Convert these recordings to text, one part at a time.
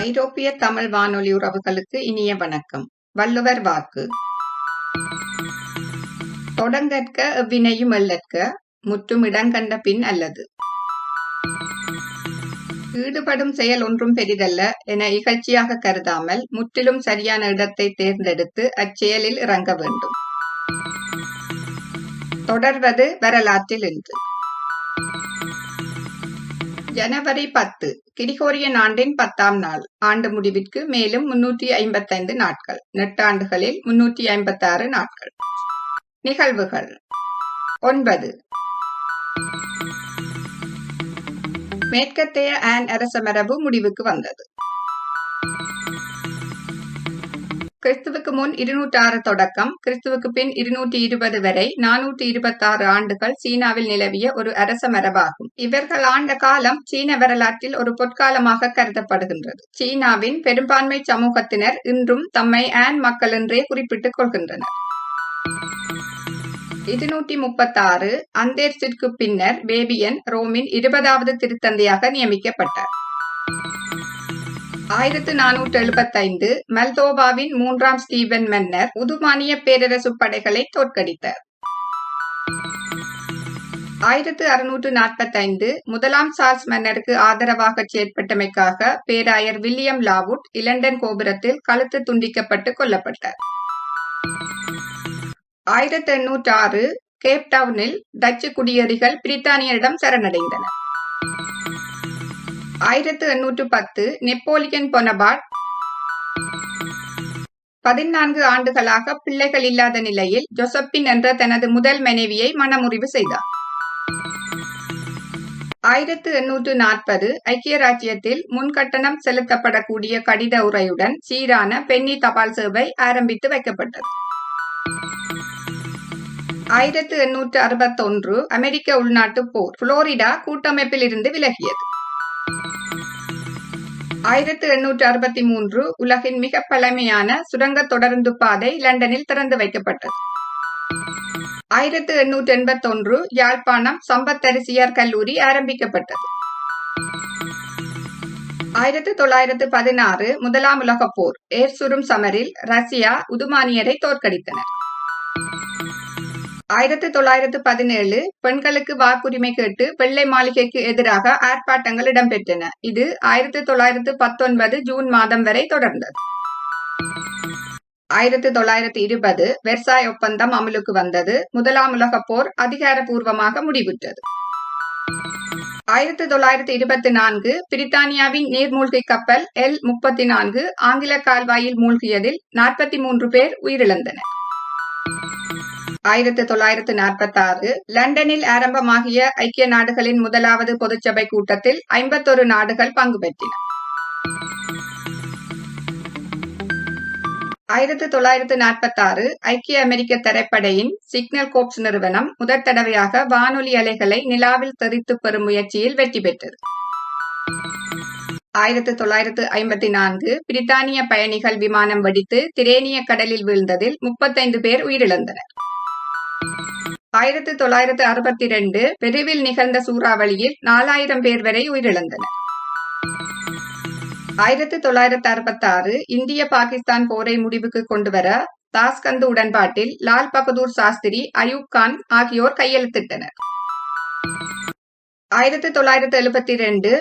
ஐரோப்பிய தமிழ் வானொலி உறவுகளுக்கு இனிய வணக்கம். வள்ளுவர் வாக்கு. தொடங்கற்க எவ்வினையும் எள்ளற்க முற்றும் இடங்கண்ட பின் அல்லது. ஈடுபடும் செயல் ஒன்றும் பெரிதல்ல என இகழ்ச்சியாக கருதாமல் முற்றிலும் சரியான இடத்தை தேர்ந்தெடுத்து அச்செயலில் இறங்க வேண்டும். தொடர்வது வரலாற்றில் இன்று. ஜனவரி பத்து கிரிகோரியன் ஆண்டின் பத்தாம் நாள் ஆண்டு முடிவிற்கு மேலும் முன்னூற்றி ஐம்பத்தைந்து நாட்கள் நெட்டாண்டுகளில் முன்னூற்றி ஐம்பத்தாறு நாட்கள். நிகழ்வுகள். ஒன்பது. மேற்கத்தைய ஆன் அரச மரபு முடிவுக்கு வந்தது. கிறிஸ்துவுக்கு முன் இருநூற்றாறு தொடக்கம் கிறிஸ்துவுக்கு பின் இருநூற்றி இருபது வரை நானூற்றி இருபத்தாறு ஆண்டுகள் சீனாவில் நிலவிய ஒரு அரச மரபாகும். இவர்கள் ஆண்ட காலம் சீன வரலாற்றில் ஒரு பொற்காலமாக கருதப்படுகின்றது. சீனாவின் பெரும்பான்மை சமூகத்தினர் இன்றும் தம்மை ஆன் மக்கள் என்றே குறிப்பிட்டுக் கொள்கின்றனர். இருநூற்றி முப்பத்தாறு அந்தேர்ஸிற்கு பின்னர் பேபியன் ரோமின் இருபதாவது திருத்தந்தையாக நியமிக்கப்பட்டார். ஆயிரத்து நானூற்று எழுபத்தைந்து மல்தோவாவின் மூன்றாம் ஸ்டீவன் மன்னர் உதுமானிய பேரரசு படைகளை தோற்கடித்தார். ஆயிரத்து அறுநூற்று நாற்பத்தைந்து முதலாம் சார்ஸ் மன்னருக்கு ஆதரவாக செயற்பட்டமைக்காக பேராயர் வில்லியம் லாவுட் இலண்டன் கோபுரத்தில் கழுத்து துண்டிக்கப்பட்டு கொல்லப்பட்டார். ஆயிரத்தி எண்ணூற்று ஆறு கேப்டவுனில் டச்சு குடியேறிகள் பிரித்தானியரிடம் சரணடைந்தனர். ஆயிரத்து எண்ணூற்று பத்து நெப்போலியன் பொனபாட் பதினான்கு ஆண்டுகளாக பிள்ளைகள் இல்லாத நிலையில் ஜொசப்பின் என்ற தனது முதல் மனைவியை மனமுறிவு செய்தார். ஆயிரத்து எண்ணூற்று நாற்பது ஐக்கிய ராஜ்யத்தில் முன்கட்டணம் செலுத்தப்படக்கூடிய கடித உரையுடன் சீரான பென்னி தபால் சேவை ஆரம்பித்து வைக்கப்பட்டது. ஆயிரத்து எண்ணூற்று அறுபத்தொன்று அமெரிக்க உள்நாட்டு போர் புளோரிடா கூட்டமைப்பில் இருந்து விலகியது. ஆயிரத்து எண்ணூற்று அறுபத்தி மூன்று உலகின் மிக பழமையான சுரங்க தொடருந்து பாதை லண்டனில் திறந்து வைக்கப்பட்டது. ஆயிரத்து எண்ணூற்று எண்பத்தொன்று யாழ்ப்பாணம் சம்பத்தரிசியார் கல்லூரி ஆரம்பிக்கப்பட்டது. ஆயிரத்து தொள்ளாயிரத்து பதினாறு முதலாம் உலகப் போர் ஏர்சுரும் சமரில் ரஷ்யா உதுமானியரை தோற்கடித்தனர். ஆயிரத்தி தொள்ளாயிரத்து பதினேழு பெண்களுக்கு வாக்குரிமை கேட்டு வெள்ளை மாளிகைக்கு எதிராக ஆர்ப்பாட்டங்கள் இடம்பெற்றன. இது ஆயிரத்தி தொள்ளாயிரத்து பத்தொன்பது ஜூன் மாதம் வரை தொடர்ந்தது. ஆயிரத்தி தொள்ளாயிரத்தி இருபது வெர்சாய் ஒப்பந்தம் அமலுக்கு வந்தது. முதலாம் உலக போர் அதிகாரப்பூர்வமாக முடிவுற்றது. ஆயிரத்தி தொள்ளாயிரத்தி இருபத்தி நான்கு பிரித்தானியாவின் நீர்மூழ்கி கப்பல் எல் முப்பத்தி நான்கு ஆங்கில கால்வாயில் மூழ்கியதில் நாற்பத்தி மூன்று பேர் உயிரிழந்தனர். ஆயிரத்தி தொள்ளாயிரத்து நாற்பத்தி ஆறு லண்டனில் ஆரம்பமாகிய ஐக்கிய நாடுகளின் முதலாவது பொதுச்சபை கூட்டத்தில் ஐம்பத்தொரு நாடுகள் பங்கு பெற்றின. ஆயிரத்தி தொள்ளாயிரத்து நாற்பத்தி ஆறு ஐக்கிய அமெரிக்க தரைப்படையின் சிக்னல் கோப்ஸ் நிறுவனம் முதற் தடவையாக வானொலி அலைகளை நிலாவில் தெரித்து பெறும் முயற்சியில் வெற்றி பெற்றது. ஆயிரத்தி தொள்ளாயிரத்து ஐம்பத்தி நான்கு பிரித்தானிய பயணிகள் விமானம் வெடித்து திரேனிய கடலில் வீழ்ந்ததில் முப்பத்தைந்து பேர் உயிரிழந்தனர். ஆயிரத்தி தொள்ளாயிரத்து அறுபத்தி ரெண்டு பெருவில் நிகழ்ந்த சூறாவளியில் நாலாயிரம் பேர் வரை உயிரிழந்தனர். ஆயிரத்தி தொள்ளாயிரத்து அறுபத்தி ஆறு இந்திய பாகிஸ்தான் போரை முடிவுக்கு கொண்டுவர தாஸ்கந்து உடன்பாட்டில் லால் பகதூர் சாஸ்திரி அயூப் கான் ஆகியோர் கையெழுத்திட்டனர். ஆயிரத்தி தொள்ளாயிரத்து எழுபத்தி ரெண்டு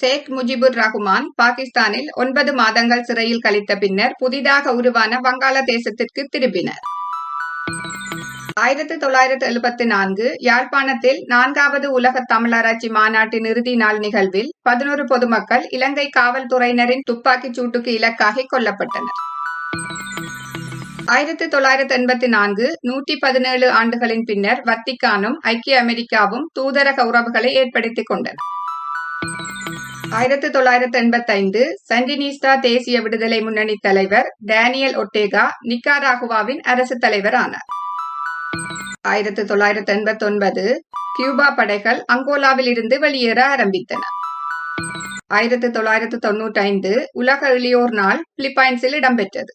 ஷேக் முஜிபுர் ரஹ்மான் பாகிஸ்தானில் ஒன்பது மாதங்கள் சிறையில் கழித்த பின்னர் புதிதாக உருவான வங்காளதேசத்திற்கு திரும்பினர். ஆயிரத்தி தொள்ளாயிரத்தி எழுபத்தி நான்கு யாழ்ப்பாணத்தில் நான்காவது உலக தமிழராட்சி மாநாட்டின் இறுதி நாள் நிகழ்வில் பதினோரு பொதுமக்கள் இலங்கை காவல்துறையினரின் துப்பாக்கிச் சூட்டுக்கு இலக்காகி கொல்லப்பட்டனர். ஆயிரத்தி தொள்ளாயிரத்தி எண்பத்தி நான்கு நூற்றி பதினேழு ஆண்டுகளின் பின்னர் வத்திக்கானும் ஐக்கிய அமெரிக்காவும் தூதரக உறவுகளை ஏற்படுத்திக் கொண்டன. ஆயிரத்தி தொள்ளாயிரத்தி எண்பத்தி ஐந்து சண்டினிஸ்டா தேசிய விடுதலை முன்னணி தலைவர் டேனியல் ஒட்டேகா நிக்காராகுவாவின் அரசு தலைவர் ஆனார் ஆயிரத்தி தொள்ளாயிரத்தி எண்பத்தி ஒன்பது கியூபா படைகள் அங்கோலாவில் இருந்து வெளியேற ஆரம்பித்தன. ஆயிரத்தி தொள்ளாயிரத்தி தொன்னூற்றி ஐந்து உலக இளையோர் நாள் பிலிப்பைன்ஸில் இடம்பெற்றது.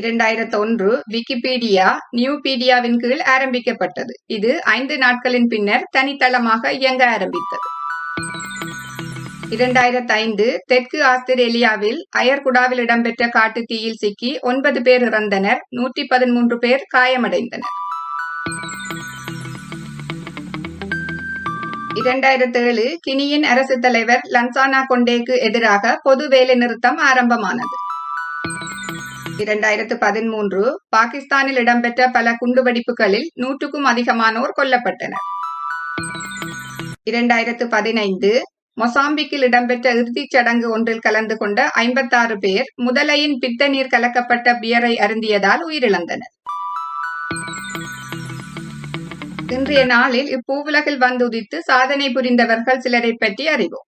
இரண்டாயிரத்தி ஒன்று விக்கிபீடியா நியூபீடியாவின் கீழ் ஆரம்பிக்கப்பட்டது. இது ஐந்து நாட்களின் பின்னர் தனித்தளமாக இயங்க ஆரம்பித்தது. இரண்டாயிரத்தி ஐந்து தெற்கு ஆஸ்திரேலியாவில் அயர்குடாவில் இடம்பெற்ற காட்டு தீயில் சிக்கி ஒன்பது பேர் இறந்தனர். நூற்றி பதிமூன்று பேர் காயமடைந்தனர். இரண்டாயிரத்தி ஏழு கினியின் அரசு தலைவர் லன்சானா கொண்டேக்கு எதிராக பொது வேலை நிறுத்தம் ஆரம்பமானது. இரண்டாயிரத்து பதிமூன்று பாகிஸ்தானில் இடம்பெற்ற பல குண்டுவெடிப்புகளில் நூற்றுக்கும் அதிகமானோர் கொல்லப்பட்டனர். இரண்டாயிரத்து பதினைந்து மொசாம்பிக்கில் இடம்பெற்ற இறுதிச் சடங்கு ஒன்றில் கலந்து கொண்ட ஐம்பத்தாறு பேர் முதலையின் பித்த நீர் கலக்கப்பட்ட பியரை அருந்தியதால் உயிரிழந்தனர். இன்றைய நாளில் இப்பூவுலகில் வந்துதித்து சாதனை புரிந்தவர்கள் சிலரை பற்றி அறிவோம்.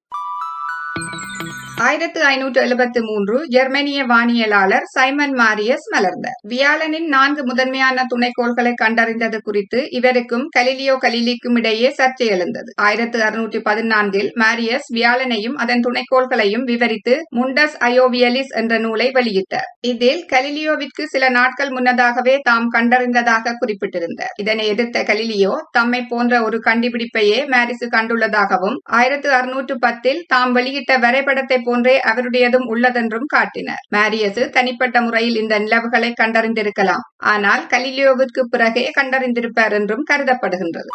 ஆயிரத்து ஐநூற்று எழுபத்தி மூன்று ஜெர்மனிய வானியலாளர் சைமன் மாரியஸ் மலர்ந்தார். வியாழனின் நான்கு முதன்மையான துணைக்கோள்களை கண்டறிந்தது குறித்து இவருக்கும் கலிலியோ கலிலிக்கும் இடையே சர்ச்சை எழுந்தது. ஆயிரத்து அறுநூற்றி பதினான்கில் மாரியஸ் வியாழனையும் அதன் துணைக்கோள்களையும் விவரித்து முண்டஸ் அயோவியலிஸ் என்ற நூலை வெளியிட்டார். இதில் கலிலியோவிற்கு சில நாட்கள் முன்னதாகவே தாம் கண்டறிந்ததாக குறிப்பிட்டிருந்தார். இதனை எதிர்த்த கலிலியோ தம்மை போன்ற ஒரு கண்டுபிடிப்பையே மாரிசு கண்டுள்ளதாகவும் ஆயிரத்து அறுநூற்று பத்தில் தாம் வெளியிட்ட வரைபடத்தை போன்றே அவருடையதும் உள்ளதென்றும் காட்டினர். மாரியசு தனிப்பட்ட முறையில் இந்த நிலவுகளை கண்டறிந்திருக்கலாம். ஆனால் கலிலியோவிற்கு பிறகே கண்டறிந்திருப்பார் என்றும் கருதப்படுகின்றது.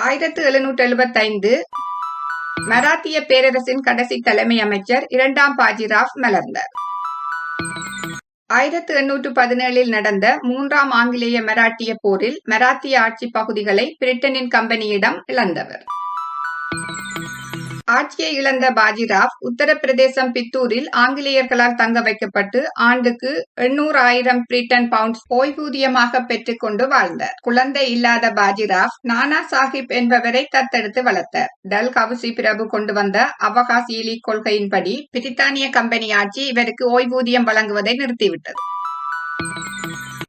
ஆயிரத்து எழுநூற்று எழுபத்தைந்து மராத்திய பேரரசின் கடைசி தலைமை அமைச்சர் இரண்டாம் பாஜிராவ் மலர்ந்தார். ஆயிரத்து எண்ணூற்று பதினேழில் நடந்த மூன்றாம் ஆங்கிலேய மராட்டிய போரில் மராத்திய ஆட்சி பகுதிகளை பிரிட்டனின் கம்பெனியிடம் இழந்தவர். ஆட்சியை இழந்த பாஜிராவ் உத்தரப்பிரதேசம் பித்தூரில் ஆங்கிலேயர்களால் தங்க வைக்கப்பட்டு ஆண்டுக்கு எண்ணூறு ஆயிரம் பிரிட்டன் பவுண்ட்ஸ் ஓய்வூதியமாக பெற்றுக் கொண்டு வாழ்ந்தார். குழந்தை இல்லாத பாஜிராவ் நானா சாஹிப் என்பவரை தத்தெடுத்து வளர்த்தார். டல் கவுசி பிரபு கொண்டு வந்த அவகாசீலி கொள்கையின்படி பிரித்தானிய கம்பெனி ஆட்சி இவருக்கு ஓய்வூதியம் வழங்குவதை நிறுத்திவிட்டது.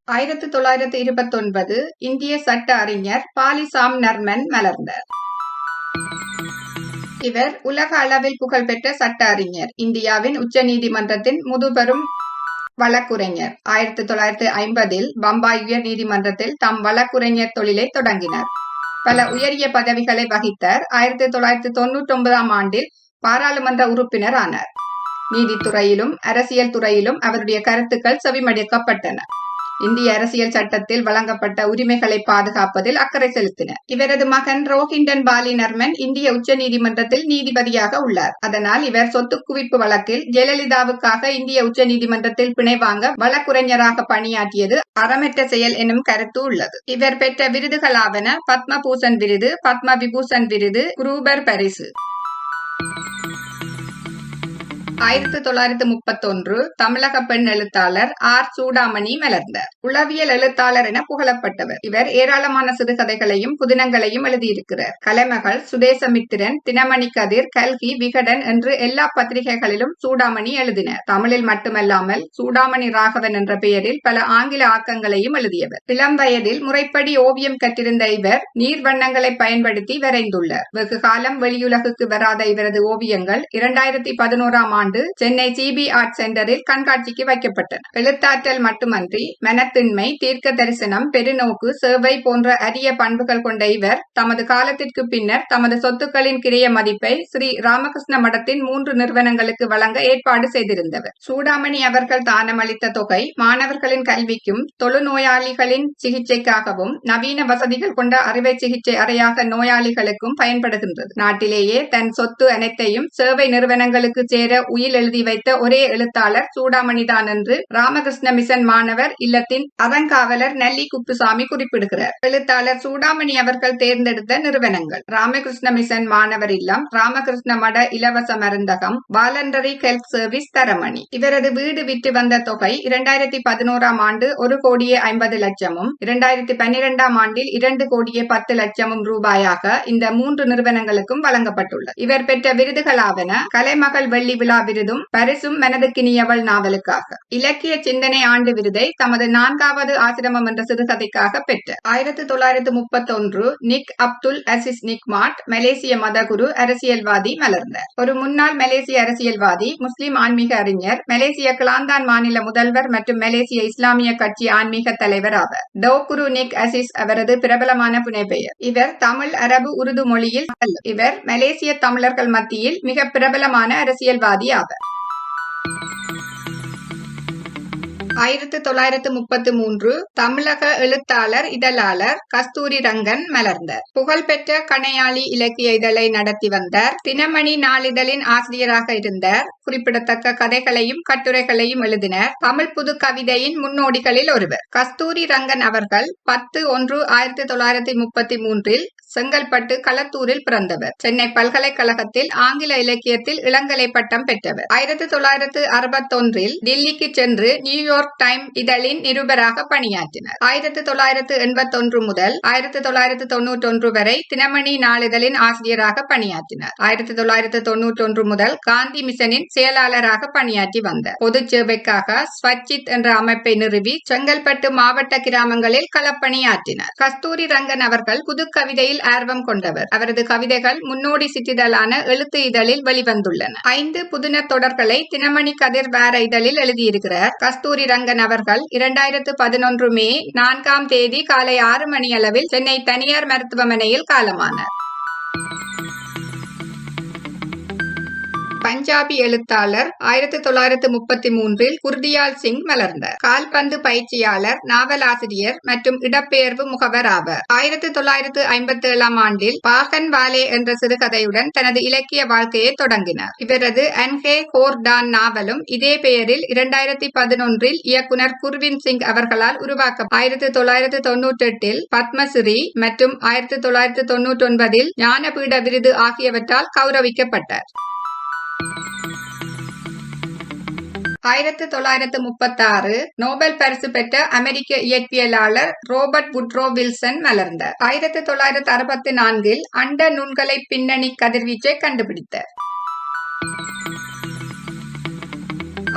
ஆயிரத்தி தொள்ளாயிரத்தி இருபத்தி ஒன்பது இந்திய சட்ட அறிஞர் பாலிசாம் நர்மன் மலர்ந்தார். இவர் உலக அளவில் புகழ்பெற்ற சட்ட அறிஞர் இந்தியாவின் உச்ச நீதிமன்றத்தின் முதுபெரும் வழக்குரைஞர். ஆயிரத்தி தொள்ளாயிரத்தி ஐம்பதில் பம்பாய் உயர் நீதிமன்றத்தில் தம் வழக்குரைஞர் தொழிலை தொடங்கினார். பல உயரிய பதவிகளை வகித்தார். ஆயிரத்தி தொள்ளாயிரத்தி தொன்னூற்றி ஒன்பதாம் ஆண்டில் பாராளுமன்ற உறுப்பினர் ஆனார் நீதித்துறையிலும் அரசியல் துறையிலும் அவருடைய கருத்துக்கள் செவிமடுக்கப்பட்டன. இந்திய அரசியல் சட்டத்தில் வழங்கப்பட்ட உரிமைகளை பாதுகாப்பதில் அக்கறை செலுத்தினர் இவரது மகன் ரோஹிண்டன் பாலி நர்மன் இந்திய உச்ச நீதிமன்றத்தில் நீதிபதியாக உள்ளார். அதனால் இவர் சொத்து குவிப்பு வழக்கில் ஜெயலலிதாவுக்காக இந்திய உச்ச நீதிமன்றத்தில் பிணை வாங்க வழக்குரைஞராக பணியாற்றியது அறமற்ற செயல் எனும் கருத்து உள்ளது. இவர் பெற்ற விருதுகளாவன பத்மபூஷன் விருது பத்ம விபூஷன் விருது குரூபர் பரிசு. ஆயிரத்தி தொள்ளாயிரத்தி முப்பத்தி ஒன்று தமிழக பெண் எழுத்தாளர் ஆர் சூடாமணி மலர்ந்தார். உளவியல் எழுத்தாளர் என புகழப்பட்டவர். இவர் ஏராளமான சிறுகதைகளையும் புதினங்களையும் எழுதியிருக்கிறார். கலைமகள் சுதேசமித்திரன் தினமணி கதிர் கல்கி விகடன் என்று எல்லா பத்திரிகைகளிலும் சூடாமணி எழுதினர். தமிழில் மட்டுமல்லாமல் சூடாமணி ராகவன் என்ற பெயரில் பல ஆங்கில ஆக்கங்களையும் எழுதியவர். இளம் வயதில் முறைப்படி ஓவியம் கற்றிருந்த இவர் நீர் வண்ணங்களை பயன்படுத்தி வரைந்துள்ளார். வெகு காலம் வெளியுலகுக்கு வராத இவரது ஓவியங்கள் இரண்டாயிரத்தி பதினோராம் ஆண்டு சென்னை சிபி ஆர்ட் சென்டரில் கண்காட்சிக்கு வைக்கப்பட்டன எழுத்தாற்றல் மட்டுமன்றி மனத்தின்மை தீர்க்க தரிசனம் பெருநோக்கு சேவை போன்ற அரிய பண்புகள் கொண்ட இவர் தமது காலத்திற்கு பின்னர் தமது சொத்துக்களின் கிரிய மதிப்பை ஸ்ரீ ராமகிருஷ்ண மடத்தின் மூன்று நிறுவனங்களுக்கு வழங்க ஏற்பாடு செய்திருந்தவர். சூடாமணி அவர்கள் தானமளித்த தொகை மாணவர்களின் கல்விக்கும் தொழுநோயாளிகளின் சிகிச்சைக்காகவும் நவீன வசதிகள் கொண்ட அறுவை சிகிச்சை அறையாக நோயாளிகளுக்கும் பயன்படுகின்றது. நாட்டிலேயே தன் சொத்து அனைத்தையும் சேவை நிறுவனங்களுக்கு சேர உயில் எழுதி வைத்த ஒரே எழுத்தாளர் சூடாமணிதான் என்று ராமகிருஷ்ண மிஷன் மாணவர் இல்லத்தின் அறங்காவலர் நல்லி குப்புசாமி குறிப்பிடுகிறார். எழுத்தாளர் சூடாமணி அவர்கள் தேர்ந்தெடுத்த நிறுவனங்கள். ராமகிருஷ்ண மிஷன் மாணவர் இல்லம் ராமகிருஷ்ண மட இலவச மருந்தகம் வாலண்டரி ஹெல்த் சர்வீஸ் தரமணி. இவரது வீடு விற்று வந்த தொகை இரண்டாயிரத்தி பதினோராம் ஆண்டு ஒரு கோடியே ஐம்பது லட்சமும் இரண்டாயிரத்தி பன்னிரெண்டாம் ஆண்டில் இரண்டு கோடியே பத்து லட்சமும் ரூபாயாக இந்த மூன்று நிறுவனங்களுக்கும் வழங்கப்பட்டுள்ளது. இவர் பெற்ற விருதுகளாவன கலைமகள் வெள்ளி விழா விருதும் பரிசும் மனதுக்கினியவள் நாவலுக்காக. இலக்கிய சிந்தனை ஆண்டு விருதை தமது நான்காவது ஆசிரமம் என்ற சிறுகதைக்காக பெற்ற. ஆயிரத்தி தொள்ளாயிரத்து முப்பத்தொன்று நிக் அப்துல் அசிஸ் நிக்மாட் மலேசிய மதகுரு அரசியல்வாதி மலர்ந்தார் ஒரு முன்னாள் மலேசிய அரசியல்வாதி முஸ்லிம் ஆன்மீக அறிஞர் மலேசிய கிளாந்தான் மாநில முதல்வர் மற்றும் மலேசிய இஸ்லாமிய கட்சி ஆன்மீக தலைவர் ஆவர். டோகுரு நிக் அசிஸ் அவரது பிரபலமான புனைப்பெயர் இவர் தமிழ் அரபு உருது மொழியில் இவர் மலேசிய தமிழர்கள் மத்தியில் மிக பிரபலமான அரசியல்வாதி ஆவர் ஆயிரத்தி தொள்ளாயிரத்து முப்பத்து மூன்று தமிழக எழுத்தாளர் இதழாளர் கஸ்தூரி ரங்கன் மலர்ந்தார். புகழ்பெற்ற கணையாளி இலக்கிய இதழை நடத்தி வந்தார். தினமணி நாளிதழின் ஆசிரியராக இருந்தார். குறிப்பிடத்தக்க கதைகளையும் கட்டுரைகளையும் எழுதினர். தமிழ் புது கவிதையின் முன்னோடிகளில் ஒருவர். கஸ்தூரி ரங்கன் அவர்கள் பத்து ஒன்று ஆயிரத்தி தொள்ளாயிரத்தி முப்பத்தி மூன்றில் செங்கல்பட்டு களத்தூரில் பிறந்தவர். சென்னை பல்கலைக்கழகத்தில் ஆங்கில இலக்கியத்தில் இளங்கலை பட்டம் பெற்றவர். ஆயிரத்தி தொள்ளாயிரத்து அறுபத்தொன்றில் டெல்லிக்கு சென்று நியூயார்க் நியூயார்க் டைம் இதழின் நிருபராக பணியாற்றினார். ஆயிரத்தி தொள்ளாயிரத்து எண்பத்தொன்று முதல் ஆயிரத்தி தொள்ளாயிரத்து தொன்னூற்றொன்று வரை தினமணி நாளிதழின் ஆசிரியராக பணியாற்றினார். ஆயிரத்தி தொள்ளாயிரத்து தொன்னூற்றொன்று முதல் காந்தி மிஷனின் செயலாளராக பணியாற்றி வந்தார். பொது சேவைக்காக ஸ்வச்சித் என்ற அமைப்பை நிறுவி செங்கல்பட்டு மாவட்ட கிராமங்களில் களப்பணியாற்றினார். கஸ்தூரி ரங்கன் அவர்கள் புது கவிதையில் ஆர்வம் கொண்டவர். அவரது கவிதைகள் முன்னோடி சிற்றிதழான எழுத்து இதழில் வெளிவந்துள்ளன. ஐந்து புதின தொடர்களை தினமணி கதிர் வார இதழில் எழுதியிருக்கிறார் கஸ்தூரி ரங்கன் அவர்கள் இரண்டாயிரத்து பதினொன்று மே நான்காம் தேதி காலை ஆறு மணி அளவில் சென்னை தனியார் மருத்துவமனையில் காலமானார். பஞ்சாபி எழுத்தாளர் ஆயிரத்தி தொள்ளாயிரத்து முப்பத்தி மூன்றில் குர்தியால் சிங் மலர்ந்தார். கால்பந்து பயிற்சியாளர் நாவலாசிரியர் மற்றும் இடப்பெயர்வு முகவர் ஆவர். ஆயிரத்தி தொள்ளாயிரத்து ஐம்பத்தி ஏழாம் ஆண்டில் பாகன் வாலே என்ற சிறுகதையுடன் தனது இலக்கிய வாழ்க்கையை தொடங்கினார். இவரது அன்ஹே கோர்டான் நாவலும் இதே பெயரில் இரண்டாயிரத்தி பதினொன்றில் இயக்குனர் குர்வின் சிங் அவர்களால் உருவாக்க ஆயிரத்தி தொள்ளாயிரத்து தொன்னூற்றி எட்டில் பத்மஸ்ரீ மற்றும் ஆயிரத்தி தொள்ளாயிரத்து தொன்னூற்றி ஒன்பதில் ஞானபீட விருது ஆகியவற்றால் கௌரவிக்கப்பட்டார். ஆயிரத்தி தொள்ளாயிரத்து முப்பத்தாறு நோபல் பரிசு பெற்ற அமெரிக்க இயற்பியலாளர் ரோபர்ட் புட்ரோ வில்சன் மலர்ந்தார். ஆயிரத்தி தொள்ளாயிரத்து அறுபத்தி நான்கில் அண்ட நுண்கலை பின்னணி கதிர்வீச்சை கண்டுபிடித்தார்.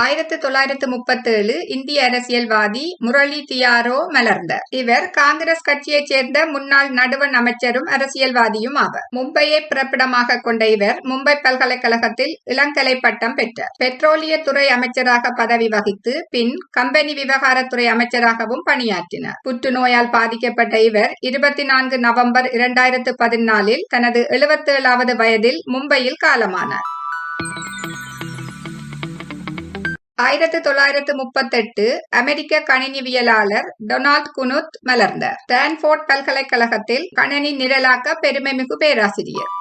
ஆயிரத்தி தொள்ளாயிரத்து முப்பத்தேழு இந்திய அரசியல்வாதி முரளி தியாரோ மலர்ந்தார். இவர் காங்கிரஸ் கட்சியைச் சேர்ந்த முன்னாள் நடுவண் அமைச்சரும் அரசியல்வாதியும் ஆவார். மும்பையை பிறப்பிடமாக கொண்ட இவர் மும்பை பல்கலைக்கழகத்தில் இளங்கலை பட்டம் பெற்றார். பெட்ரோலிய துறை அமைச்சராக பதவி வகித்து பின் கம்பெனி விவகாரத்துறை அமைச்சராகவும் பணியாற்றினார். புற்றுநோயால் பாதிக்கப்பட்ட இவர் இருபத்தி நான்கு நவம்பர் இரண்டாயிரத்து பதினாலில் தனது எழுபத்தேழாவது வயதில் மும்பையில் காலமானார். ஆயிரத்தி தொள்ளாயிரத்து முப்பத்தெட்டு அமெரிக்க கணினிவியலாளர் டொனால்ட் குனுத் மலர்ந்தார். ஸ்டான்ஃபோர்ட் பல்கலைக்கழகத்தில் கணினி நிரலாக்க பெருமைமிகு பேராசிரியர்.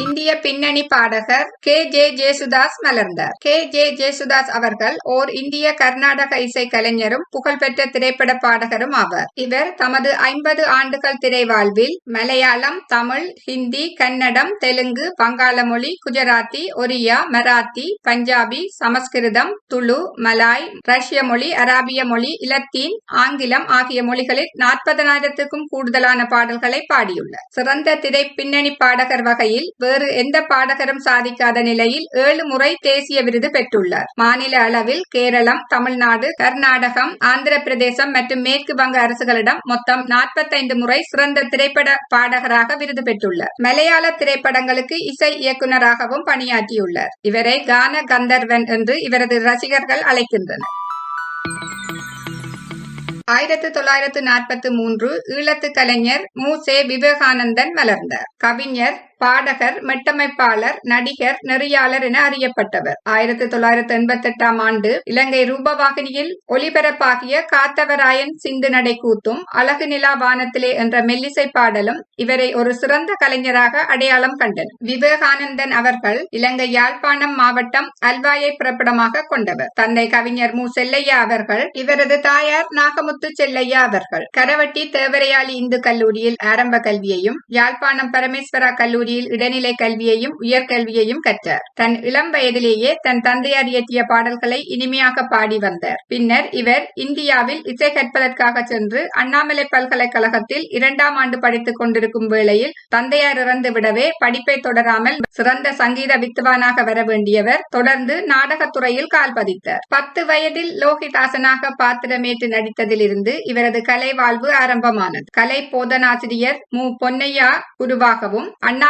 இந்திய பின்னணி பாடகர் கே. ஜே. ஜேசுதாஸ் மலர்ந்தார். கே. ஜே. ஜேசுதாஸ் அவர்கள் ஓர் இந்திய கர்நாடக இசை கலைஞரும் புகழ்பெற்ற திரைப்பட பாடகரும் ஆவார். இவர் தமது ஐம்பது ஆண்டுகள் திரை வாழ்வில் மலையாளம் தமிழ் ஹிந்தி கன்னடம் தெலுங்கு வங்காள மொழி குஜராத்தி ஒரியா மராத்தி பஞ்சாபி சமஸ்கிருதம் துளு மலாய் ரஷ்ய மொழி அராபிய மொழி இலத்தீன் ஆங்கிலம் ஆகிய மொழிகளில் நாற்பதனாயிரத்துக்கும் கூடுதலான பாடல்களை பாடியுள்ளார். சிறந்த திரை பின்னணி பாடகர் வகையில் வேறு எந்த பாடகரும் சாதிக்காத நிலையில் ஏழு முறை தேசிய விருது பெற்றுள்ளார். மாநில அளவில் கேரளம் தமிழ்நாடு கர்நாடகம் ஆந்திர பிரதேசம் மற்றும் மேற்கு வங்க அரசுகளிடம் மொத்தம் நாற்பத்தைந்து முறை சிறந்த திரைப்பட பாடகராக விருது பெற்றுள்ளார். மலையாள திரைப்படங்களுக்கு இசை இயக்குநராகவும் பணியாற்றியுள்ளார். இவரை கான கந்தர்வன் என்று இவரது ரசிகர்கள் அழைக்கின்றனர். ஆயிரத்தி தொள்ளாயிரத்து நாற்பத்தி மூன்று ஈழத்து கலைஞர் மு. சே. விவேகானந்தன் வளர்ந்தார் கவிஞர் பாடகர் மெட்டமைப்பாளர் நடிகர் நெறியாளர் என அறியப்பட்டவர். ஆயிரத்தி தொள்ளாயிரத்தி எண்பத்தி எட்டாம் ஆண்டு இலங்கை ரூபவாகினியில் ஒலிபரப்பாகிய காத்தவராயன் சிந்து நடை கூத்தும் அழகு நிலா வானத்திலே என்ற மெல்லிசை பாடலும் இவரை ஒரு சிறந்த கலைஞராக அடையாளம் கண்டனர் விவேகானந்தன் அவர்கள் இலங்கை யாழ்ப்பாணம் மாவட்டம் அல்வாயை பிறப்பிடமாக கொண்டவர். தந்தை கவிஞர் மு. செல்லையா அவர்கள் இவரது தாயார் நாகமுத்து செல்லையா அவர்கள். கரவட்டி தேவரையாளி இந்து கல்லூரியில் ஆரம்ப கல்வியையும் யாழ்ப்பாணம் பரமேஸ்வரா கல்லூரி கல்லூரியில் இடைநிலை கல்வியையும் உயர்கல்வியையும் கற்றார். தன் இளம் வயதிலேயே தன் தந்தையார் இயற்றிய பாடல்களை இனிமையாக பாடி வந்தார். பின்னர் இவர் இந்தியாவில் இசை கற்பதற்காக சென்று அண்ணாமலை பல்கலைக்கழகத்தில் இரண்டாம் ஆண்டு படித்துக் கொண்டிருக்கும் வேளையில் தந்தையார் இறந்து விடவே படிப்பை தொடராமல் சிறந்த சங்கீத வித்துவானாக வர வேண்டியவர் தொடர்ந்து நாடகத்துறையில் கால் பதித்தார். பத்து வயதில் லோகிதாசனாக பாத்திரமேற்று நடித்ததிலிருந்து இவரது கலை வாழ்வு ஆரம்பமானது. கலை போதனாசிரியர் மு. பொன்னையா குருவாகவும்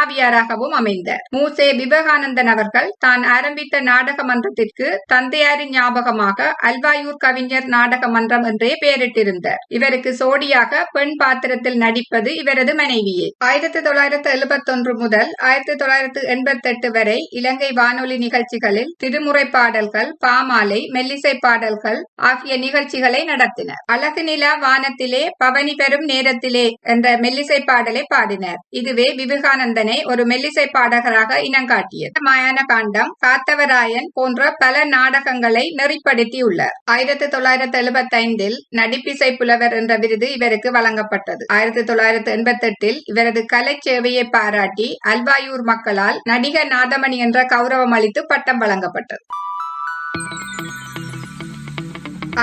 மூதாவியாராகவும் அமைந்தார். மூசே விவேகானந்தன் அவர்கள் தான் ஆரம்பித்த நாடக மன்றத்திற்கு தந்தையாரின் ஞாபகமாக அல்வாயூர் கவிஞர் நாடக மன்றம் என்றே பெயரிட்டிருந்தார். இவருக்கு சோடியாக பெண் பாத்திரத்தில் நடிப்பது இவரது மனைவியே. ஆயிரத்தி தொள்ளாயிரத்து எழுபத்தொன்று முதல் ஆயிரத்தி தொள்ளாயிரத்து எண்பத்தெட்டு வரை இலங்கை வானொலி நிகழ்ச்சிகளில் திருமுறை பாடல்கள் பாமாலை மெல்லிசை பாடல்கள் ஆகிய நிகழ்ச்சிகளை நடத்தினர். அழகு நிலா வானத்திலே பவனி பெறும் நேரத்திலே என்ற மெல்லிசை பாடலை பாடினர். இதுவே விவேகானந்தனை ஒரு மெல்லிசை பாடகராக இனங்காட்டியது. மாயான காண்டம் காத்தவராயன் போன்ற பல நாடகங்களை நெறிப்படுத்தியுள்ளார். ஆயிரத்தி தொள்ளாயிரத்தி எழுபத்தி ஐந்தில் நடிப்பிசை புலவர் என்ற விருது இவருக்கு வழங்கப்பட்டது. ஆயிரத்தி தொள்ளாயிரத்தி எண்பத்தி எட்டில் இவரது கலை சேவையை பாராட்டி அல்வாயூர் மக்களால் நடிகர் நாதமணி என்ற கௌரவம் அளித்து பட்டம் வழங்கப்பட்டது.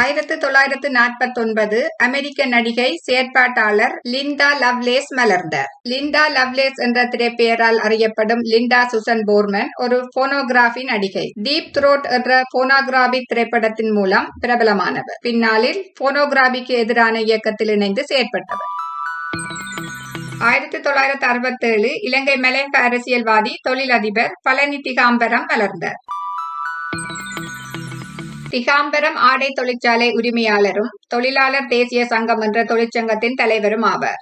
ஆயிரத்தி தொள்ளாயிரத்து நாற்பத்தி ஒன்பது அமெரிக்க நடிகை செயற்பாட்டாளர் லிண்டா லவ்லேஸ் மலர்ந்தார். லிண்டா லவ்லேஸ் என்ற திரைப்பெயரால் அறியப்படும் லிண்டா சுசன் போர்மன் ஒரு போனோகிராபி நடிகை. டீப் த்ரோட் என்ற போனோகிராபி திரைப்படத்தின் மூலம் பிரபலமானவர். பின்னாளில் போனோகிராபிக்கு எதிரான இயக்கத்தில் இணைந்து செயற்பட்டவர். ஆயிரத்தி தொள்ளாயிரத்தி அறுபத்தி ஏழு இலங்கை மலையக அரசியல்வாதி தொழிலதிபர் பழனி திகாம்பரம் வளர்ந்தார். திகாம்பரம் ஆடை தொழிற்சாலை உரிமையாளரும் தொழிலாளர் தேசிய சங்கம் என்ற தொழிற்சங்கத்தின் தலைவரும் ஆவார்.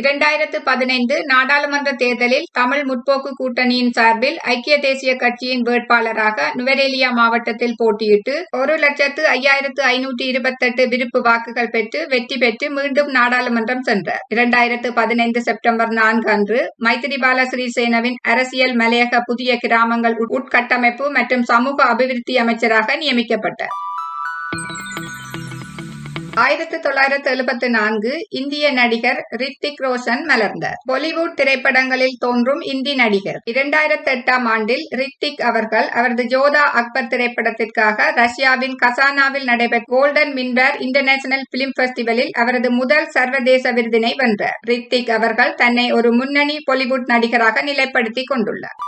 இரண்டாயிரத்து பதினைந்து நாடாளுமன்ற தேர்தலில் தமிழ் முற்போக்கு கூட்டணியின் சார்பில் ஐக்கிய தேசிய கட்சியின் வேட்பாளராக நுவரேலியா மாவட்டத்தில் போட்டியிட்டு ஒரு லட்சத்து ஐயாயிரத்து ஐநூற்றி இருபத்தெட்டு விருப்பு வாக்குகள் பெற்று வெற்றி பெற்று மீண்டும் நாடாளுமன்றம் சென்றார். இரண்டாயிரத்து பதினைந்து செப்டம்பர் நான்கு அன்று மைத்திரிபால சிறிசேனவின் அரசியல் மலையக புதிய கிராமங்கள் உட்கட்டமைப்பு மற்றும் சமூக அபிவிருத்தி அமைச்சராக நியமிக்கப்பட்டார். ஆயிரத்தி தொள்ளாயிரத்தி எழுபத்தி நான்கு இந்திய நடிகர் ரித்திக் ரோஷன் மலர்ந்தார். பாலிவுட் திரைப்படங்களில் தோன்றும் இந்தி நடிகர். இரண்டாயிரத்தி எட்டாம் ஆண்டில் ரித்திக் அவர்கள் அவரது ஜோதா அக்பர் திரைப்படத்திற்காக ரஷ்யாவின் கசானாவில் நடைபெற்ற கோல்டன் மின்வேர் இன்டர்நேஷனல் பிலிம் பெஸ்டிவலில் அவரது முதல் சர்வதேச விருதினை வென்றார். ரித்திக் அவர்கள் தன்னை ஒரு முன்னணி பாலிவுட் நடிகராக நிலைப்படுத்திக் கொண்டுள்ளார்.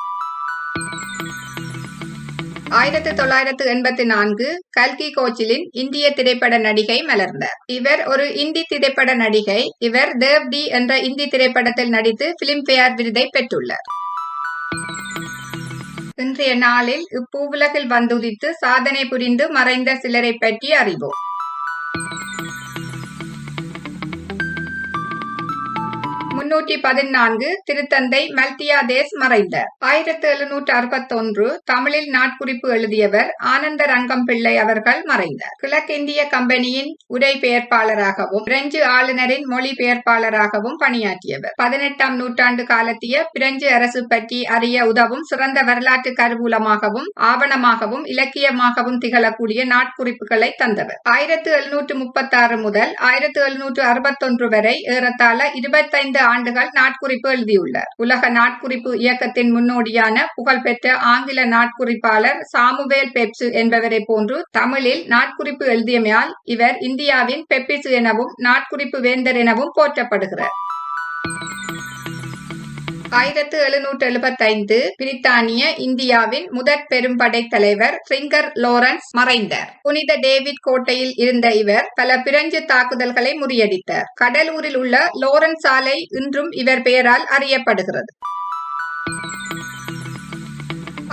ஆயிரத்தி தொள்ளாயிரத்து எண்பத்தி நான்கு கல்கி கோச்சிலின் இந்திய திரைப்பட நடிகை மலர்ந்தார் இவர் ஒரு இந்தி திரைப்பட நடிகை. இவர் தேவ் டி என்ற இந்தி திரைப்படத்தில் நடித்து பிலிம்பேர் விருதை பெற்றுள்ளார். இன்றைய நாளில் இப்பூவுலகில் வந்துதித்து சாதனை புரிந்து மறைந்த சிலரை பற்றி அறிவோம். முன்னூற்றி பதினான்கு திருத்தந்தை மல்தியாதேஸ் மறைந்தார் ஆயிரத்தி எழுநூற்று அறுபத்தொன்று தமிழில் நாட்குறிப்பு எழுதியவர் ஆனந்த ரங்கம் பிள்ளை அவர்கள் மறைந்தார் கிழக்கிந்திய கம்பெனியின் உரை பெயர்ப்பாளராகவும் பிரெஞ்சு ஆளுநரின் மொழி பெயர்ப்பாளராகவும் பணியாற்றியவர். பதினெட்டாம் நூற்றாண்டு காலத்திய பிரெஞ்சு அரசு பற்றி அறிய உதவும் சிறந்த வரலாற்று கருவூலமாகவும் ஆவணமாகவும் இலக்கியமாகவும் திகழக்கூடிய நாட்குறிப்புகளை தந்தவர். ஆயிரத்து எழுநூற்று முப்பத்தாறு முதல் ஆயிரத்தி எழுநூற்று அறுபத்தொன்று வரை ஏறத்தாழ இருபத்தைந்து ஆண்டுகள் நாட்குறிப்பு எழுதியுள்ளார். உலக நாட்குறிப்பு இயக்கத்தின் முன்னோடியான புகழ்பெற்ற ஆங்கில நாட்குறிப்பாளர் சாமுவேல் பெப்சு என்பவரை போன்று தமிழில் நாட்குறிப்பு எழுதியமையால் இவர் இந்தியாவின் பெப்பிசு எனவும் நாட்குறிப்பு வேந்தர் எனவும் போற்றப்படுகிறார். ஆயிரத்து எழுநூற்று எழுபத்தைந்து பிரித்தானிய இந்தியாவின் முதற் பெரும்படை தலைவர் ஃபிங்கர் லோரன்ஸ் மறைந்தார். புனித டேவிட் கோட்டையில் இருந்த இவர் பல பிரெஞ்சு தாக்குதல்களை முறியடித்தார். கடலூரில் உள்ள லோரன்ஸ் சாலை இன்றும் இவர் பெயரால் அறியப்படுகிறது.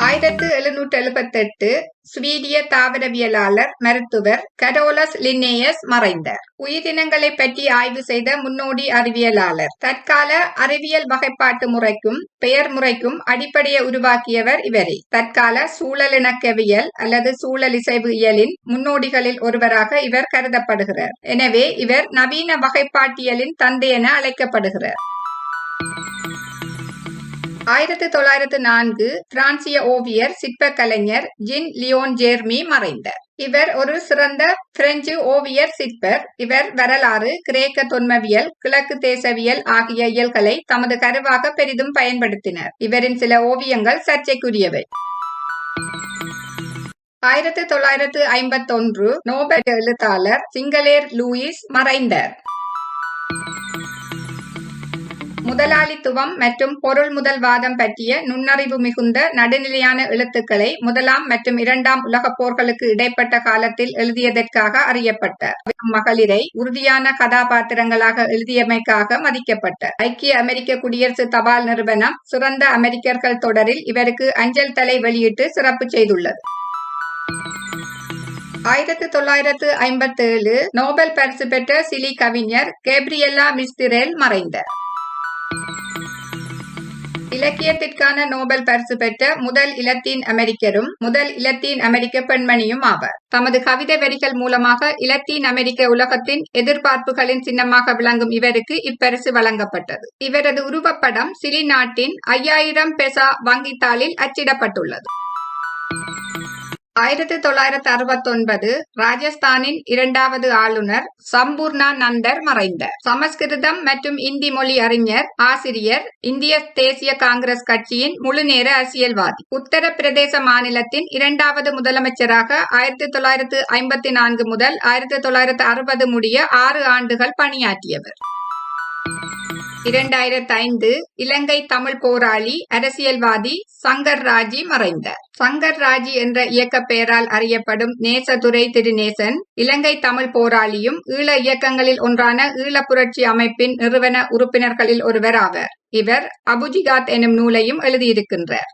ஆயிரத்து எழுநூற்று எழுபத்தெட்டு ஸ்வீடிய தாவரவியலாளர் மருத்துவர் கரோலஸ் லின்னேயஸ் மறைந்தார். உயிரினங்களை பற்றி ஆய்வு செய்த முன்னோடி அறிவியலாளர். தற்கால அறிவியல் வகைப்பாட்டு முறைக்கும் பெயர் முறைக்கும் அடிப்படையை உருவாக்கியவர் இவரே. தற்கால சூழலிணக்கவியல் அல்லது சூழலிசைவியலின் முன்னோடிகளில் ஒருவராக இவர் கருதப்படுகிறார். எனவே இவர் நவீன வகைப்பாட்டியலின் தந்தை என அழைக்கப்படுகிறார். ஆயிரத்தி தொள்ளாயிரத்து நான்கு பிரான்சிய ஓவியர் சிற்ப கலைஞர் ஜின் லியோன் ஜேர்மி மறைந்தார் இவர் ஒரு சிறந்த பிரெஞ்சு ஓவியர் சிற்பர் இவர் வரலாறு கிரேக்க தொன்மவியல் கிழக்கு தேசவியல் ஆகிய இயல்களை தமது கருவாக பெரிதும் பயன்படுத்தினர். இவரின் சில ஓவியங்கள் சர்ச்சைக்குரியவை ஆயிரத்தி தொள்ளாயிரத்து ஐம்பத்தொன்று நோபல் எழுத்தாளர் சிங்களேர் லூயிஸ் மறைந்தார் முதலாளித்துவம் மற்றும் பொருள் முதல்வாதம் பற்றிய நுண்ணறிவு மிகுந்த நடுநிலையான எழுத்துக்களை முதலாம் மற்றும் இரண்டாம் உலகப் போர்களுக்கு இடைப்பட்ட காலத்தில் எழுதியதற்காக அறியப்பட்ட. மகளிரை உறுதியான கதாபாத்திரங்களாக எழுதியமைக்காக மதிக்கப்பட்ட. ஐக்கிய அமெரிக்க குடியரசு தபால் நிறுவனம் சிறந்த அமெரிக்கர்கள் தொடரில் இவருக்கு அஞ்சல் தலை வெளியிட்டு சிறப்பு செய்துள்ளது. ஆயிரத்தி தொள்ளாயிரத்து ஐம்பத்தேழு நோபல் பரிசு பெற்ற சிலி கவிஞர் கேப்ரியல்லா மிஸ்திரேல் மறைந்தார் இலக்கியத்திற்கான நோபல் பரிசு பெற்ற முதல் இலத்தீன் அமெரிக்கரும் முதல் இலத்தீன் அமெரிக்க பெண்மணியும் ஆவார். தமது கவிதை வரிகள் மூலமாக இலத்தீன் அமெரிக்க உலகத்தின் எதிர்பார்ப்புகளின் சின்னமாக விளங்கும் இவருக்கு இப்பரிசு வழங்கப்பட்டது. இவரது உருவப்படம் சிலி நாட்டின் ஐயாயிரம் பெசா வங்கித்தாளில் அச்சிடப்பட்டுள்ளது. ஆயிரத்தி தொள்ளாயிரத்தி அறுபத்தி ஒன்பது ராஜஸ்தானின் இரண்டாவது ஆளுநர் சம்பூர்ணா நந்தர் மறைந்தார். சமஸ்கிருதம் மற்றும் இந்தி மொழி அறிஞர் ஆசிரியர் இந்திய தேசிய காங்கிரஸ் கட்சியின் முழுநேர அரசியல்வாதி. உத்தரப்பிரதேச மாநிலத்தின் இரண்டாவது முதலமைச்சராக ஆயிரத்தி தொள்ளாயிரத்து ஐம்பத்தி நான்கு முதல் ஆயிரத்தி தொள்ளாயிரத்து அறுபது முடிய ஆறு ஆண்டுகள் பணியாற்றியவர். இரண்டாயிரத்தி ஐந்து இலங்கை தமிழ் போராளி அரசியல்வாதி சங்கர் ராஜி மறைந்தார். சங்கர் ராஜி என்ற இயக்க பெயரால் அறியப்படும் நேசதுரை திருநேசன் இலங்கை தமிழ் போராளியும் ஈழ இயக்கங்களில் ஒன்றான ஈழ புரட்சி அமைப்பின் நிறுவன உறுப்பினர்களில் ஒருவர் ஆவர் இவர் அபுஜிகாத் எனும் நூலையும் எழுதியிருக்கின்றார்.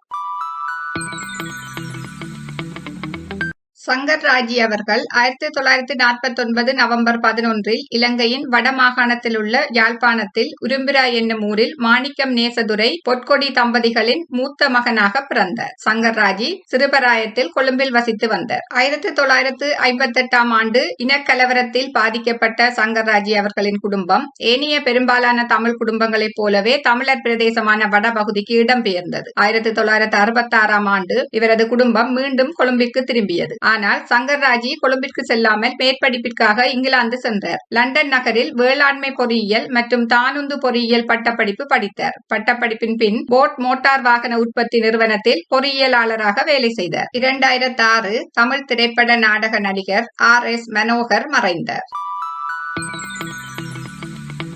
சங்கர் ராஜி அவர்கள் ஆயிரத்தி தொள்ளாயிரத்தி நாற்பத்தி ஒன்பது நவம்பர் பதினொன்றில் இலங்கையின் வடமாகாணத்தில் உள்ள யாழ்ப்பாணத்தில் உரும்பிரா என்னும் ஊரில் மாணிக்கம் நேசதுரை பொற்கொடி தம்பதிகளின் மூத்த மகனாக பிறந்தார். சங்கர் ராஜி சிறுபராயத்தில் கொழும்பில் வசித்து வந்தார். ஆயிரத்தி தொள்ளாயிரத்து ஐம்பத்தி எட்டாம் ஆண்டு இனக்கலவரத்தில் பாதிக்கப்பட்ட சங்கர் ராஜி அவர்களின் குடும்பம் ஏனைய பெரும்பாலான தமிழ் குடும்பங்களைப் போலவே தமிழர் பிரதேசமான வடபகுதிக்கு இடம்பெயர்ந்தது. ஆயிரத்தி தொள்ளாயிரத்து அறுபத்தி ஆறாம் ஆண்டு இவரது குடும்பம் மீண்டும் கொழும்பிற்கு திரும்பியது. ஆனால் சங்கர்ராஜி கொழும்பிற்கு செல்லாமல் மேற்படிப்பிற்காக இங்கிலாந்து சென்றார். லண்டன் நகரில் வேளாண்மை பொறியியல் மற்றும் தானுந்து பொறியியல் பட்டப்படிப்பு படித்தார். பட்டப்படிப்பின் பின் போட் மோட்டார் வாகன உற்பத்தி நிறுவனத்தில் பொறியியலாளராக வேலை செய்தார். இரண்டாயிரத்தி ஆறு தமிழ் திரைப்பட நாடக நடிகர் ஆர் எஸ் மனோகர் மறைந்தார்.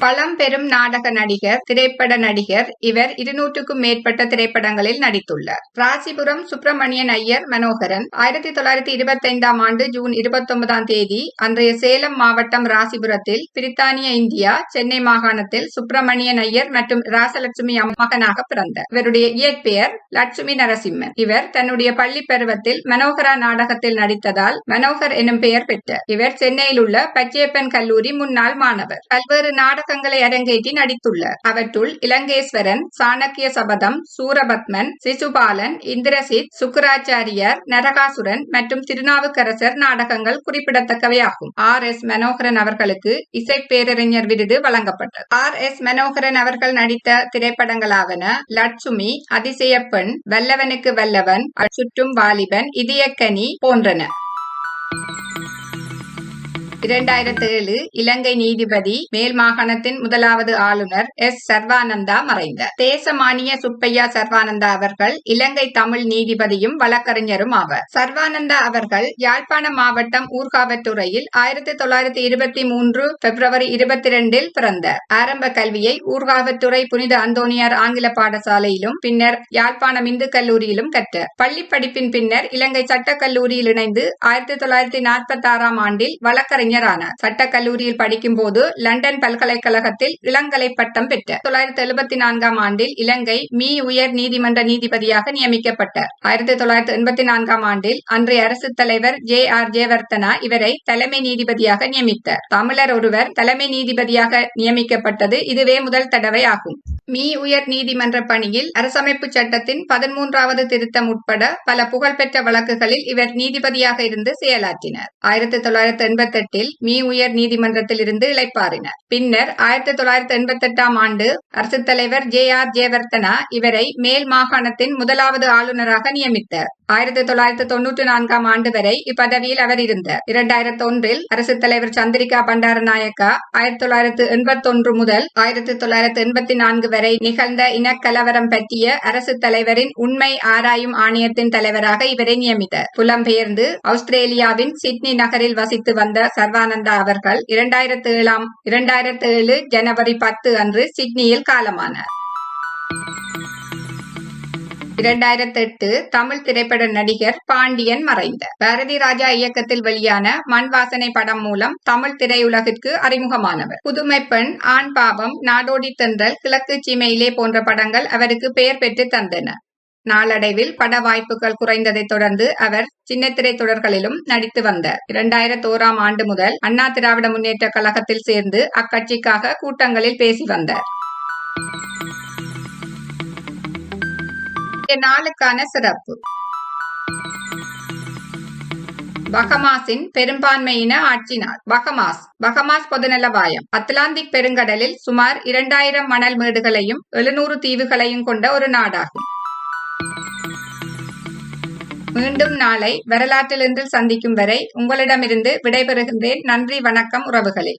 பழம்பெரும் நாடக நடிகர் திரைப்பட நடிகர். இவர் இருநூற்றுக்கும் மேற்பட்ட திரைப்படங்களில் நடித்துள்ளார். ராசிபுரம் சுப்பிரமணியன் ஐயர் மனோகரன். ஆயிரத்தி தொள்ளாயிரத்தி இருபத்தி ஐந்தாம் ஆண்டு ஜூன் இருபத்தி ஒன்பதாம் தேதி அன்றைய சேலம் மாவட்டம் ராசிபுரத்தில் பிரித்தானிய இந்தியா சென்னை மாகாணத்தில் சுப்பிரமணியன் ஐயர் மற்றும் ராசலட்சுமி மகனாக பிறந்தார். இவருடைய இயற்பெயர் லட்சுமி நரசிம்மன். இவர் தன்னுடைய பள்ளி பருவத்தில் மனோகரா நாடகத்தில் நடித்ததால் மனோகர் எனும் பெயர் பெற்றார். இவர் சென்னையில் உள்ள பச்சையப்பன் கல்லூரி முன்னாள் மாணவர். பல்வேறு நாடக நாடகங்களை அரங்கேற்றி நடித்துள்ளார். அவற்றுள் இலங்கேஸ்வரன் சாணக்கிய சபதம் சூரபத்மன் சிசுபாலன் இந்திரசித் சுக்கராச்சாரியார் நரகாசுரன் மற்றும் திருநாவுக்கரசர் நாடகங்கள் குறிப்பிடத்தக்கவையாகும். ஆர். எஸ். மனோகரன் அவர்களுக்கு இசை பேரறிஞர் விருது வழங்கப்பட்டது. ஆர். எஸ். மனோகரன் அவர்கள் நடித்த திரைப்படங்களாவன லட்சுமி அதிசயப்பெண் வல்லவனுக்கு வல்லவன் சுற்றும் வாலிபன் இதயக்கனி போன்றன. இரண்டாயிரத்தி ஏழு இலங்கை நீதிபதி மேல் மாகாணத்தின் முதலாவது ஆளுநர் எஸ் சர்வானந்தா மறைந்தார். தேசமானிய சுப்பையா சர்வானந்தா அவர்கள் இலங்கை தமிழ் நீதிபதியும் வழக்கறிஞரும் ஆவார். சர்வானந்தா அவர்கள் யாழ்ப்பாண மாவட்டம் ஊர்காவத்துறையில் ஆயிரத்தி தொள்ளாயிரத்தி இருபத்தி மூன்று பிப்ரவரி இருபத்தி இரண்டில் பிறந்தார். ஆரம்ப கல்வியை ஊர்காவத்துறை புனித அந்தோனியார் ஆங்கில பாடசாலையிலும் பின்னர் யாழ்ப்பாணம் இந்து கல்லூரியிலும் கற்றார். பள்ளி படிப்பின் பின்னர் இலங்கை சட்டக்கல்லூரியில் இணைந்து ஆயிரத்தி தொள்ளாயிரத்தி நாற்பத்தி ஆறாம் ஆண்டில் வழக்கறிஞர் அறிஞரானார் சட்டக்கல்லூரியில் படிக்கும் போது லண்டன் பல்கலைக்கழகத்தில் இளங்கலை பட்டம் பெற்றார். தொள்ளாயிரத்தி எழுபத்தி நான்காம் ஆண்டில் இலங்கை மீ உயர் நீதிமன்ற நீதிபதியாக நியமிக்கப்பட்டார். ஆயிரத்தி தொள்ளாயிரத்தி எண்பத்தி நான்காம் ஆண்டில் அன்றைய அரசு தலைவர் ஜே ஆர் ஜெயவர்த்தனா இவரை தலைமை நீதிபதியாக நியமித்தார். தமிழர் ஒருவர் தலைமை நீதிபதியாக நியமிக்கப்பட்டது இதுவே முதல் தடவை ஆகும். மீ உயர் நீதிமன்ற பணியில் அரசமைப்பு சட்டத்தின் பதிமூன்றாவது திருத்தம் உட்பட பல புகழ்பெற்ற வழக்குகளில் இவர் நீதிபதியாக இருந்து செயலாற்றினார். ஆயிரத்தி தொள்ளாயிரத்தி எண்பத்தி வழக்கில் மீ உயர் நீதிமன்றத்தில் இருந்து இழைப்பாறினர் பின்னர் ஆயிரத்தி தொள்ளாயிரத்தி எண்பத்தி எட்டாம் ஆண்டு அரசு தலைவர் ஜே ஆர் ஜெயவர்த்தனா இவரை மேல் மாகாணத்தின் முதலாவது ஆளுநராக நியமித்தார். ஆயிரத்தி தொள்ளாயிரத்தி தொன்னூற்றி நான்காம் ஆண்டு வரை இப்பதவியில் அவர் இருந்தார். இரண்டாயிரத்தி ஒன்றில் அரசு தலைவர் சந்திரிகா பண்டாரநாயக்கா ஆயிரத்தி தொள்ளாயிரத்து எண்பத்தி ஒன்று முதல் ஆயிரத்தி தொள்ளாயிரத்து எண்பத்தி நான்கு வரை நிகழ்ந்த இனக்கலவரம் பற்றிய அரசு தலைவரின் உண்மை ஆராயும் ஆணையத்தின் தலைவராக இவரை நியமித்தார். புலம்பெயர்ந்து ஆஸ்திரேலியாவின் சிட்னி நகரில் வசித்து வந்த சர் சர்வானந்தா அவர்கள் இரண்டாயிரத்தி ஏழாம் இரண்டாயிரத்தி ஏழு ஜனவரி பத்து அன்று சிட்னியில் காலமானார். இரண்டாயிரத்தி எட்டு தமிழ் திரைப்பட நடிகர் பாண்டியன் மறைந்த. பாரதி ராஜா இயக்கத்தில் வெளியான மண் வாசனை படம் மூலம் தமிழ் திரையுலகிற்கு அறிமுகமானவர். புதுமை பெண் ஆண் பாவம் நாடோடி தென்றல் கிழக்கு சீமையிலே போன்ற படங்கள் அவருக்கு பெயர் பெற்று தந்தன. நாளடைவில் பட வாய்ப்புகள் குறைந்ததைத் தொடர்ந்து அவர் சின்னத்திரை தொடர்களிலும் நடித்து வந்தார். இரண்டாயிரத்தி ஓராம் ஆண்டு முதல் அண்ணா திராவிட முன்னேற்ற கழகத்தில் சேர்ந்து அக்கட்சிக்காக கூட்டங்களில் பேசி வந்தார். நாளுக்கான சிறப்பு. பகமாஸின் பெரும்பான்மையின ஆட்சி நாள் பகமாஸ் பகமாஸ் பொதுநலவாயம் அத்லாந்திக் பெருங்கடலில் சுமார் இரண்டாயிரம் மணல் மேடுகளையும் எழுநூறு தீவுகளையும் கொண்ட ஒரு நாடாகும். மீண்டும் நாளை வரலாற்றிலிருந்து சந்திக்கும் வரை உங்களிடமிருந்து விடைபெறுகின்றேன். நன்றி வணக்கம் உறவுகளே.